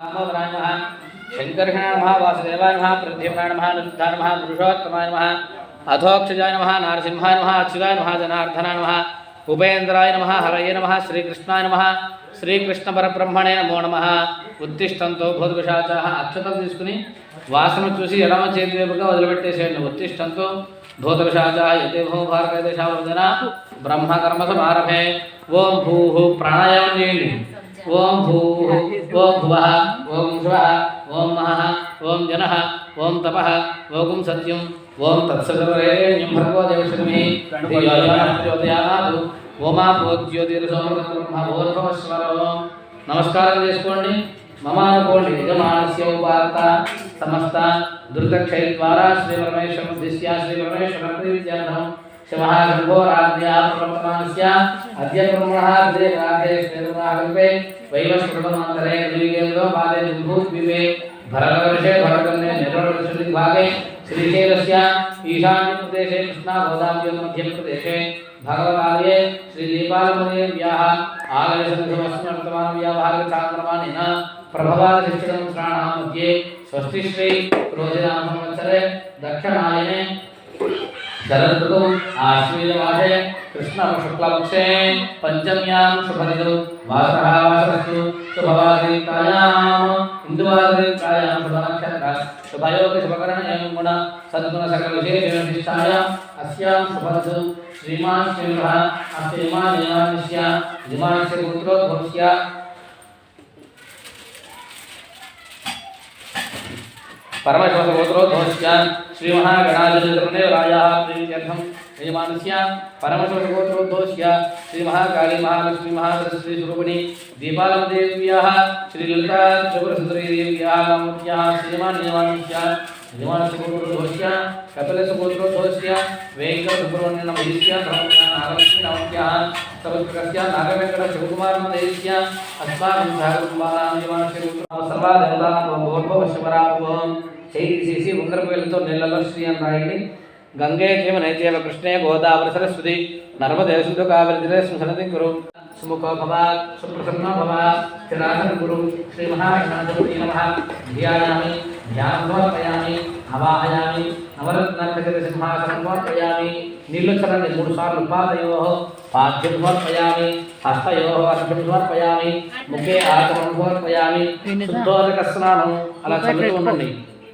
दामोदराय नमः शङ्कर्षणाय नमः वासुदेवाय नमः प्रद्युम्नाय नमः निरुद्धाय नमः पुरुषोत्तमाय नमः अथोक्षजाय नमः नारसिंहाय नमः अच्युताय नमः जनार्दनाय नमः उपेन्द्राय नमः हरये नमः श्रीकृष्णाय नमः శ్రీకృష్ణపరబ్రహ్మణే నమో నమ ఉత్తిష్టంతో భూతపిశాచాహ అక్షతం తీసుకుని వాసన చూసి ఎడమ చేతి వైపుగా వదిలిపెట్టేసేయండి ఉత్తిష్టంతో భూతపిశాచాహ యతే భూభారతదేశావర్జన బ్రహ్మకర్మ సమారభే ఓం భూ ప్రాణాయామం చేయండి ఓం భూ ఓం భువ ఓం శివ ఓం మహ ఓం జన ఓం తప ఓం సత్యం ఓం తత్సర్వేణ్యం భర్గో దేవశర్మి జ్యోతియామాదు ఓమా భోజ్యోతిర్సోమర్భవస్వరం నమస్కారం చేసుకోండి. మమ అనుకోండి యజమానస్య ఉపార్త సమస్త దుర్దక్షయ ద్వారా శ్రీ పరమేశ్వరం దిశ్యా శ్రీ పరమేశ్వరం విద్యార్థం शमहागो राध्याप्रवर्तमानस्य अद्य ब्रह्मणः अग्रे राधे स्नेहमाकल्पे वैवस्फुटमान्तरे द्विगेन्द्रो पादे विभूद्विवे भरतवर्षे भरतन्ने निर्वलवर्षभागे श्रीशैलस्य ईशान्यप्रदेशे कृष्णागोदाव्योमध्यप्रदेशे भगवदालये श्रीदीपालमदेव्याः आलयसन्धमस्मर्तमानव्यावहारकाक्रमाणेन प्रभवादिष्ठितमन्त्राणां मध्ये स्वस्तिश्री क्रोधिनामसंवत्सरे दक्षिणायने జలఋతు ఆశ్వీజమాసే కృష్ణ శుక్లపక్షే పంచమ్యాం శుభదినం వాసః వాసరస్తు శుభవాదికాయాం ఇందువాదికాయాం శుభనక్షత్ర శుభయోగ శుభకరణ ఏం గుణ సద్గుణ సకల విశేష నిష్టాయ అస్యాం శుభదు శ్రీమాన్ శ్రీమః అస్య ఇమాన్ ఇమానిష్య ఇమానిష్య పుత్రో భవిష్య परमशोषगोत्रोद्धोश्च श्रीमहागणाधिदेवरायाः प्रीत्यर्थं यजमानस्य परमशोषगोत्रोद्धोश्च श्रीमहाकालीमहालक्ष्मीमहासरस्वतीस्वरूपिणी दीपालदेव्याः श्रीललिता त्रिपुरसुन्दरीदेव्याः नामत्याः श्रीमान्यमानस्य यजमानसुगोत्रोद्धोश्च कपिलसुगोत्रोद्धोश्च वेङ्कटसुब्रह्मण्यमहिष्य नामत्याः सर्वस्य नागवेङ्कटशिवकुमारमदेश्य अस्माकं सहकुटुम्बानां यजमानस्य सर्वा देवतानां भोर्भवः చేయి తీసేసి ఉంగరపు వేలతో నీళ్ళలో శ్రీ అని రాయండి గంగే జీవ నైత్యేవ కృష్ణే గోదావరి సరస్వతి నర్మదే శుద్ధ కావరి స్మశనతి కురు. సుముఖో భవ సుప్రసన్నో భవ స్థిరాసన గురు శ్రీ మహాగణాధిపతి నమః. ధ్యాయామి ధ్యానం సమర్పయామి అవాహయామి నవరత్నాకృతి సింహాసనం సమర్పయామి నీళ్ళు చల్లండి మూడు సార్లు పాదయో హస్తయో ముఖే ఆచమనం సమర్పయామి శుద్ధోదక స్నానం అలా చల్లుతూ ఉండండి.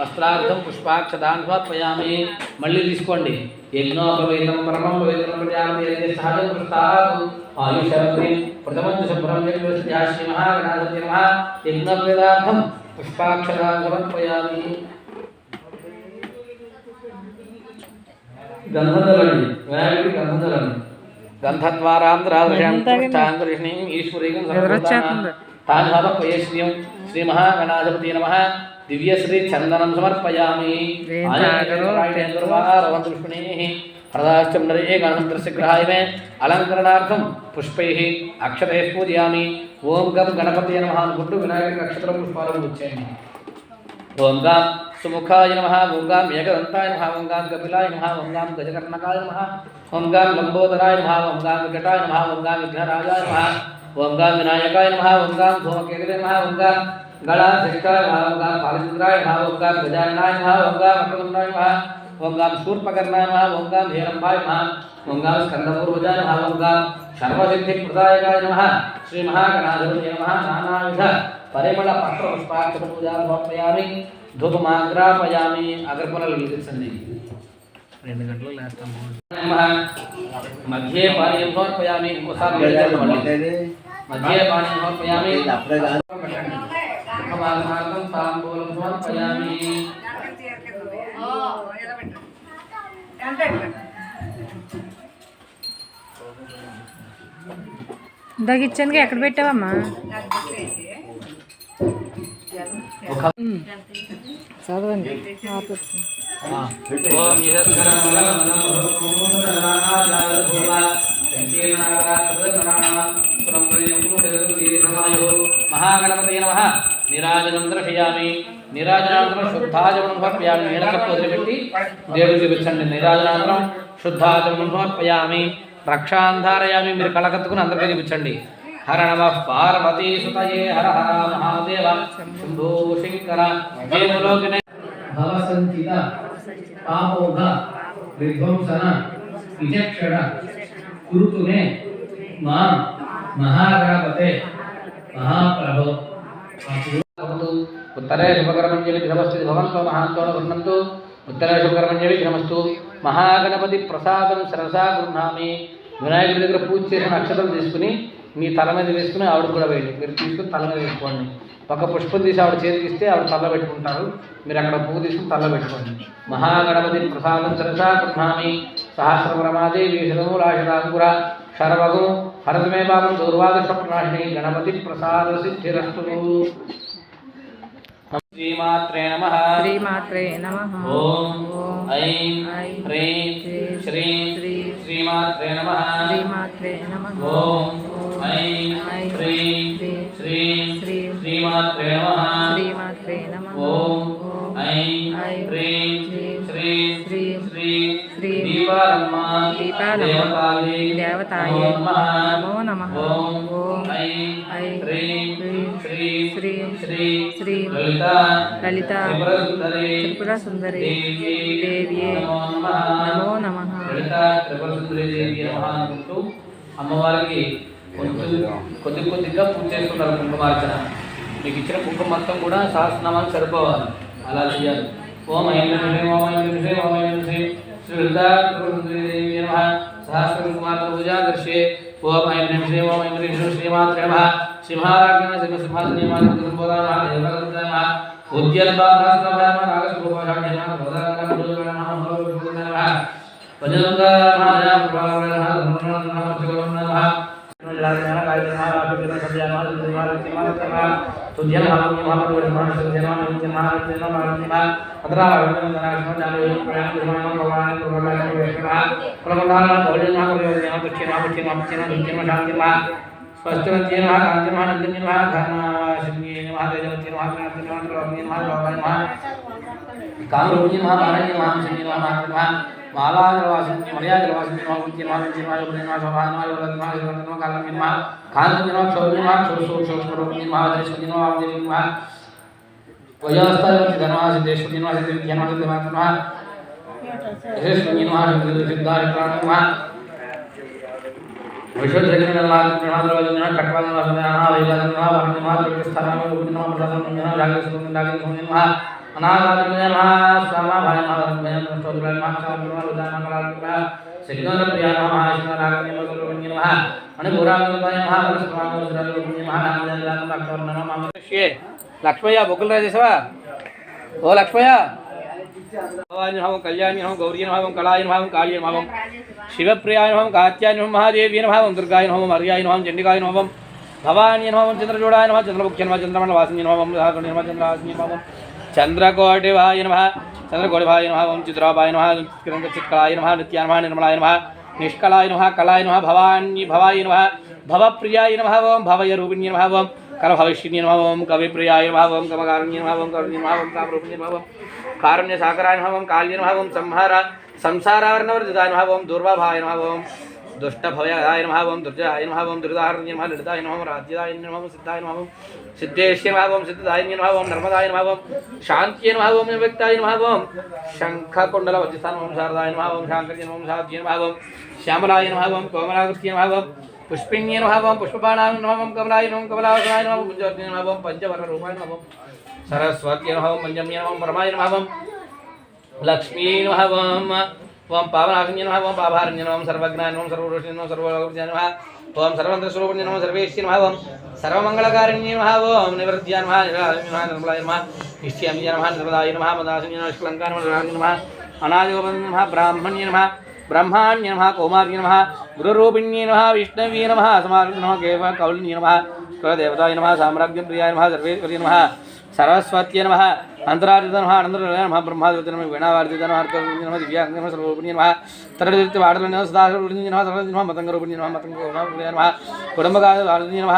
వస్త్రార్థం పుష్పాక్షదాన్ సమర్పయామి మళ్ళీ తీసుకోండి. యజ్ఞోపవేతం పరమం పవిత్రం ప్రజాపతి సహజం కృష్ణాతు ఆయుషవతి ప్రథమం శుభ్రం యజ్ఞస్యా శ్రీ గంధందలండి వినాయకుడి గంధందలండి गन्धद्वारान्ध्रादृशाङ्कृष्णीम् ईश्वरीकं तान्धापयश्रियं श्रीमहागणाधिपति नमः। दिव्यश्रीचन्दनं समर्पयामि। आयुर्वारवन्तुष्णेः प्रदाश्चन्द्रे गणतन्त्रस्य ग्रहाय मे। अलङ्करणार्थं पुष्पैः अक्षतैः पूजयामि। ॐ गं गणपतये नमः। गुड्डु विनायकक्षत्रं पुष्पालं उच्चयामि ओम गां सुमुखाय नमः। ओं गां एकदंताय नमः। ओं गां कपिलाय नमः। ओं ओम गाम लंबोदराय नमः ओम गाम विकटाय नमः ओम गाम विघ्नराजाय विनायकाय नमः ओम गाम धूमकेतवे नमः ओम गाम गणाधिष्ठाय नमः फालचंद्राय नमः ओम गजाननाय नमः ओम गाम अक्रमणाय नमः ओम गाम शूर्पकर्णाय नमः ओम गाम स्कंदपूर्वजाय नमः ओम गाम सर्वसिद्धिप्रदायकाय नमः श्री महागणाधिपतये नमः नानाविध परिमलपत्रपुष्पाक्षपूजा समर्पयामि धूपमाग्रापयामि अग्रपुरल विद्युत् सन्निधिः రెండు గంటలు లేస్తాము. మధ్యే పానీయం సమర్పయామి ఇంకోసారి వెలిగించండి. మధ్యే పానీయం సమర్పయామి ధూపమాగ్రాపం తాంబూలం సమర్పయామి. ఇందాక ఇచ్చానుగా ఎక్కడ పెట్టావమ్మా? చదవండి. ఓం మహాగణపతి నమ. నిరాజనం దర్శయామి నిరాజనానంతరం శుద్ధాచమనం సమర్పయామి. నీడకట్టు వదిలిపెట్టి దేవుడికి చూపించండి నిరాజనానంతరం శుద్ధాచమనం సమర్పయామి. రక్షాంధారయామి. మీరు కళకత్తుకుని అందరికీ చూపించండి హర నమ పార్వతీ సుతయే హర హర మహాదేవ. శంభో శంకర. భవసంచిత పాపోఘ విధ్వంసన విచక్షణ కురుతునే మా మహాగణపతే మహాప్రభో. ఉత్తరే శుభకర్మణ్య విఘ్నమస్తు భవంతో మహాంతో గృహంతు ఉత్తరే శుభకర్మణ్య విఘ్నమస్తు మహాగణపతి ప్రసాదం సరసా గృహామి. వినాయకుడి దగ్గర పూజ చేసిన అక్షతలు తీసుకుని మీ తల మీద వేసుకుని ఆవిడ కూడా వేయండి. మీరు తీసుకుని తల మీద వేసుకోండి. ఒక పుష్పం తీసి ఆవిడ చేతికి ఇస్తే ఆవిడ తల్ల పెట్టుకుంటారు. మీరు అక్కడ పువ్వు తీసుకుని తల్ల పెట్టుకోండి. మహాగణపతి ప్రసాదం సరసా గృహామి సహస్రప్రమాదే వీషమూలాశరాంకుర శరవగు హరతమే పాపం దౌర్వాదశప్రనాశిని గణపతి ప్రసాద సిద్ధిరస్తు శ్రీమాత్రే నమ. శ్రీమాత్రే నమ. ఓం ఐం హ్రీం శ్రీం శ్రీం శ్రీమాత్రే నమ. శ్రీమాత్రే నమ. ఓం ఐం హ్రీం శ్రీం శ్రీం శ్రీం శ్రీం శ్రీం దీపాలమ్మ దీపాలమ్మ దేవతాయే దేవతాయే నమో నమో. నమః ఓం ఓం ఐం ఐం హ్రీం శ్రీం శ్రీం శ్రీం శ్రీం లలిత లలిత త్రిపురసుందరి త్రిపుర సుందరి దేవ్యే దేవ్యే నమో నమః. నమో నమః. లలిత త్రిపురసుందరి దేవి నమః అనుకుంటూ అమ్మవారికి కొంచెం కొద్ది కొద్దిగా పూజ చేస్తున్నారు కుంకుమార్చన. మీకు ఇచ్చిన కుంకుమ మొత్తం కూడా సహస్రనామానికి సరిపోవాలి అలా చేయాలి ఓం ఐం హ్రీం హ్రీం ఓం ఐం హ్రీం హ్రీం ఓం ఐం హ్రీం హ్రీం శ్రీ లలిత త్రిపురసుందరి దేవి నమః సహస్ర కుంకుమార్చన పూజా దర్శే ఓం ఐం హ్రీం హ్రీం ఓం ఐం హ్రీం హ్రీం శ్రీమాత్రే నమః సింహారాజ్ఞ సింహ సింహాసనే మాత సంబోధన దేవగంధ నమః ఉద్యల్బాధాస్త్రభామ నాగస్వరూపాశాఖ్య నమః బోధాగం గురుగణ నమః భగవద్గురుగణ నమః వజనంద మహాజన ప్రభావ నమః ध्यान काय ध्यान आप के नाम समझा मान ध्यान ध्यान ध्यान तो ध्यान हाल में भाव को ध्यान से ध्यान ध्यान ध्यान ध्यान अतरा अभिनंदन ध्यान जाने प्रयास ध्यान भगवान को भगवान को वेखना प्रबंधन भोजन ना को ध्यान दुखे ना दुखे ना दुखे ना दुखे ना ध्यान ध्यान स्वस्थ रहते हैं कांति महानंद निवाह घना शिव निवाह तेजवती निवाह निवाह निवाह निवाह कामरूपी महाभारण्य महांसिनी महात्मा मालाजलवासिनी मलयाजलवासिनी महाभूति महाविंची महायोगिनी महाशोभान महायोगन महायोगन कालमिन महा कांतमिन महाक्षोभिन महाक्षोभ सूक्ष्मरूपिनी महादृष्टिनी महावदिनी महा वयोस्तायति धनवासिद्धेश्वरी महासिद्धि ज्ञानवासिद्धि महात्मा यशस्विनी महासिद्धि सिद्धारि प्राणमा विश्वजगन्नाथ సిద్ధేశ్వరి నమః సిద్ధి విద్యా నమః సిద్ధి నమః యశస్విని నమః సిద్ధి సిద్ధాయ నమః విశ్వజగన్నాథ లక్ష్మయ్య బొగ్గులు రాజేసావా ఓ లక్ష్మయ్య. భావం నమః కళ్యాణి నమః గౌరీ నమః కళాయ నమః కాళీ నమః శివప్రియాయ నమః కాత్యాయ నమః మహాదేవి నమః चन्द्रकोटिवाय नमः चंद्रकोटिभाय नमः ओं चित्राभाय नमः चित्कलाय नमः नित्यानमः निर्मलाय नमः निष्कलाय नमः कलाय नमः भवानी भवाय नमः भवप्रियाय नमः ओं भवयरूपिणी नमः ओं करभविष्यिणी नमः ओं कविप्रियाय नमः ओं कमकारुण्य नमः ओं करुणी नमः ओं कामरूपिणी नमः ओं कारुण्यसाकराय नमः ओं काल्य नमः ओं संहार संसारावर्णवर्जिताय नमः ओं दुर्वाभाय नमः ओं నమః ఓం కరుణ్య నమః ఓం కామరూపిణ్య నమః ఓం కారుణ్య సాకరాయ నమః ఓం కాళ్య నమః ఓం సంహార సంసారావర్ణవర్జితాయ నమః ఓం దుర్వాభాయ నమః ఓం దుష్టభవయాయ నమః ఓం దుర్జయాయ నమః ఓం దురిదాహరణ్య నమః లలితాయ నమః ఓం రాజ్యాయ నమః ఓం సిద్ధాయ నమః ఓం సిద్ధేశ్య నమః ఓం సిద్ధాయ నమః ఓం నర్మదాయ నమః ఓం శాంత్య నమః ఓం వ్యక్తాయ నమః ఓం శంఖకుండల వజ్రస్థాన ఓం శారదాయ నమః ఓం శాంకర్య నమః ఓం సాధ్య నమః ఓం శ్యామలాయ నమః ఓం కోమలాకృత్య నమః ఓం పుష్పిణ్య నమః ओम पावनाग्नि नमः ओम पाभारण्य नमः सर्वज्ञान नमः सर्वरोषि नमः सर्वलोकज्ञान नमः ओम सर्वंत्रस्वरूपिण्य नमः सर्वेश्वरी नमः ओम सर्वमंगलकारिण्य नमः ओम निवृत्त्या नमः निरालय निर्मलाय नमः इष्टियाम्य नमः, निर्मलाय नमः, मदासिन्य नमः श्रीलंका नमः अनादिगोपन नमः ब्राह्मण्य नमः, ब्रह्माण्य नमः, कौमार्य नमः, गुरुरूपिण्य नमः विष्णवी नमः समार्ग नमः केव कौलिन्य नमः स्वदेवताय नमः, साम्राज्यप्रियाय नमः सर्वेश्वरी नमः నిర్మలాయ నమ కౌమార్య నమ గురురూపిణ్యే సరస్వత్య నమ అంతరార్జిత నమ అనంతర నమ బ్రహ్మాదిత నమ వీణావార్జిత నమ అర్థరూపిణ్య నమ దివ్యాంగ నమ సర్వరూపిణ్య నమ తరదిత్య వాడల నమ సదాశరూపిణ్య నమ సరస్వతి నమ మతంగ రూపిణ్య నమ మతంగ నమ కుటుంబకాల వార్జిత నమ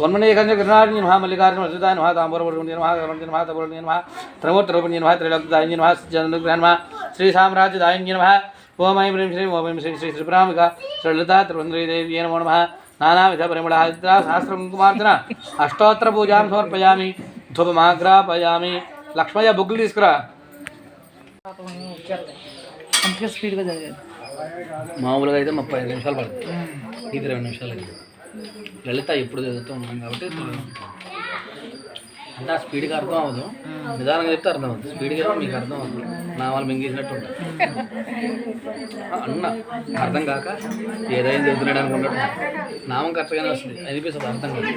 వన్మనేకంజ గిరినాడిని నమ మల్లికార్జున వర్జితాయ నమ తాంబూరపుణ్య నమ గవర్ణ నమ తపుణ్య నమ త్రమూర్తరూపిణ్య నమ త్రైలోక్యదాయిన్య నమ చంద్రగ్రహ నమ శ్రీ సామ్రాజ్యదాయిన్య నమ ఓమై ప్రేమ శ్రీ ఓమై శ్రీ శ్రీ శ్రీపురామిక శ్రీలత త్రివంద్రీదేవి నమో నమ నానావిధ పరిమళ సహస్రం కుమార్తెన అష్టోత్తర పూజాం సమర్పయామి. ధూపమాగ్రాపయామి లక్ష్మయ్య బుగ్గులు తీసుకురా. స్పీడ్గా మామూలుగా అయితే ముప్పై ఐదు నిమిషాలు పడుతుంది. ఇది ఇరవై నిమిషాలు అయింది. లలిత ఎప్పుడు చదువుతూ ఉన్నాం కాబట్టి అంటే ఆ స్పీడ్గా అర్థం అవ్వదు. నిదానంగా చెప్తే అర్థం అవుతుంది స్పీడ్గా మీకు అర్థం అవుతుంది నా వాళ్ళు మింగేసినట్టు ఉంటుంది అన్న అర్థం కాక ఏదైనా చెబుతున్నాడు అనుకున్నట్టు నామం కరెక్ట్గానే వస్తుంది. అనిపిస్తుంది అర్థం కాదు?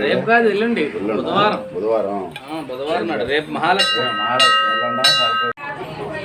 రేపు కాదు? ఎల్లుండి. బుధవారం. బుధవారం. ఆ, బుధవారం నాడు రేపు మహాలక్ష్మి. ఆ,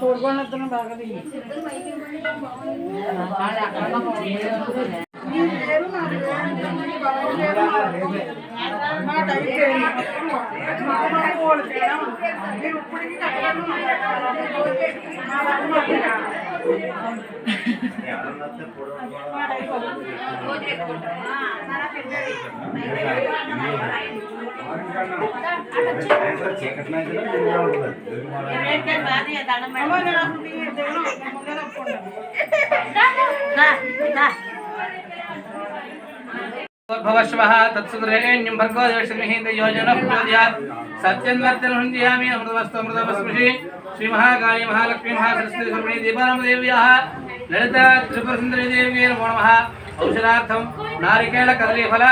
తోడుకోండి బాగా కొబ్బరికాయ ఇచ్చిన ప్రసాదం ఇచ్చిన. బాక్స్ బాగుందిరా? బాక్స్ మీద పెట్టి ఇచ్చిన బాక్స్. ఇదిగో. అక్కడ పెట్టు. ఈరోజు ఆ, అదే, అదే. చీకట్లో అయితే ఇదిగా ఉంటుంది. భవశ్వః తత్సురేణ్యం భర్గో దేవశ్రీమహీంద యోజన ప్రచోదయాత్ సత్యం వర్తనం హృదయామి అమృతవస్తు అమృతవస్మృషి శ్రీ మహాకాళీ మహాలక్ష్మీ మహాసరస్వతి స్వర్ణి దీపారామ దేవ్యాः లలిత త్రిపుర సుందరి దేవ్యే నమో నమః ఔషధార్థం నారికేళ కదలీ ఫల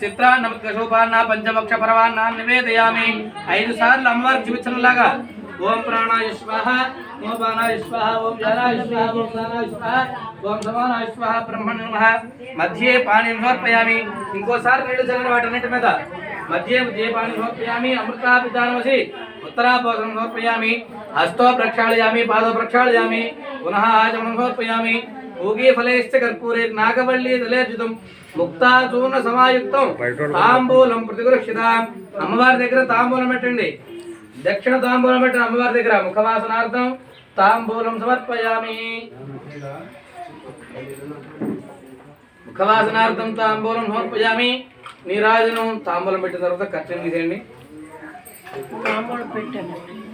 చిత్రాన్నమత్కశోపాన్న పంచభక్ష పరవాన్న నివేదయామి ఐదు సార్లు అమ్మవారికి చూపించడంలాగా ఓం ప్రాణాయ స్వాహ ఓం బాణాయ స్వాహ ఓం జలాయ స్వాహ ఓం దానాయ స్వాహ ఓం సమానాయ స్వాహ బ్రహ్మణ్య నమః. మధ్యే పాణిం సమర్పయామి. ఇంకోసారి నీళ్ళు చల్లని వాటన్నిటి మీద మధ్యే మధ్యే పాణి సమర్పయామి. అమృతాపితానమసి ఉత్తరాపోసం సమర్పయామి. హస్తో ప్రక్షాళయామి పాదో ప్రక్షాళయామి. పునః ఆచమనం సమర్పయామి. భోగే ఫలైశ్చ కర్పూరే నాగవల్లి తలేర్జితం ముక్తాచూర్ణ సమాయుక్తం. తాంబూలం ప్రతిగృక్షితాం అమ్మవారి దగ్గర తాంబూలం పెట్టండి. దక్షిణ తాంబూలం పెట్టిన అమ్మవారి దగ్గర ముఖవాసనార్థం. తాంబూలం సమర్పయామి. ముఖవాసనార్థం తాంబూలం సమర్పయామి. నీరాజును తాంబూలం పెట్టిన తర్వాత ఖర్చు తీసేయండి. తాంబూలం పెట్టండి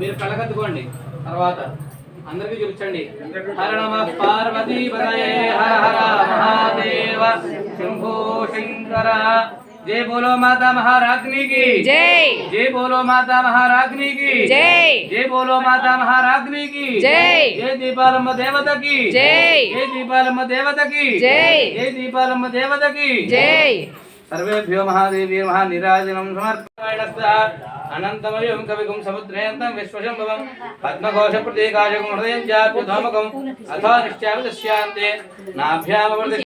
మీరు కళ్ళకత్తుకోండి తర్వాత అందరికీ చూపించండి. హర నమ పార్వతీ హర హర మహాదేవ శంభో శంకర जय बोलो माता महाराग्नि की। जय। जय बोलो माता महाराग्नि की। जय। जय बोलो माता महाराग्नि की। जय। जय दीपालम देवत की। जय। जय दीपालम देवत की। जय। जय दीपालम देवत की। जय। सर्वेभ्यो महादेवी महानिराजनं समर्पयामः अनन्तमयं कविगुं समुद्रयन्तं विश्वशम्भवं। हृदयं नाभ्यामवर्ति